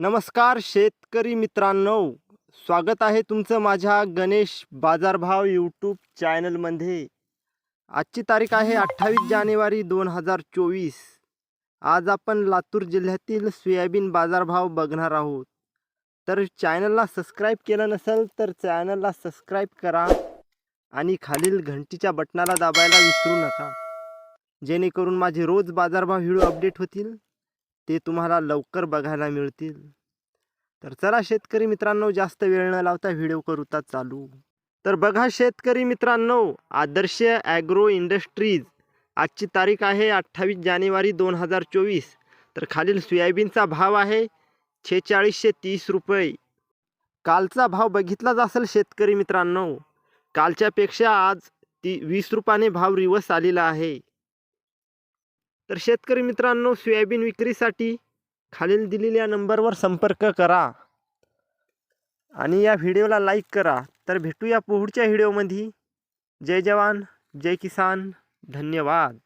नमस्कार शेतकरी मित्रांनो स्वागत आहे तुमचं माझ्या गणेश बाजारभाव यूट्यूब चॅनलमध्ये. आजची तारीख आहे अठ्ठावीस जानेवारी दोन हजार चोवीस. आज आपण लातूर जिल्ह्यातील सोयाबीन बाजारभाव बघणार आहोत. तर चॅनलला सबस्क्राईब केलं नसेल तर चॅनलला सबस्क्राईब करा आणि खालील घंटीच्या बटनाला दाबायला विसरू नका. जेणेकरून माझे रोज बाजारभाव व्हिडिओ अपडेट होतील. ते तुम्हाला लवकर बघायला मिळतील. तर चला शेतकरी मित्रांनो जास्त वेळ न लावता व्हिडिओ करूता चालू. तर बघा शेतकरी मित्रांनो आदर्श ॲग्रो इंडस्ट्रीज. आजची तारीख आहे अठ्ठावीस जानेवारी दोन हजार चोवीस. तर खालील सोयाबीनचा भाव आहे छेचाळीसशे तीस रुपये. कालचा भाव बघितलाच असेल शेतकरी मित्रांनो. कालच्यापेक्षा आज ती वीस रुपयाने भाव रिवर्स आलेला आहे. तर शेतकरी मित्रांनो सोयाबीन विक्रीसाठी खालील दिलेल्या नंबरवर संपर्क करा आणि या व्हिडिओला लाईक करा. तर भेटूया पुढच्या व्हिडिओमध्ये. जय जवान जय किसान. धन्यवाद.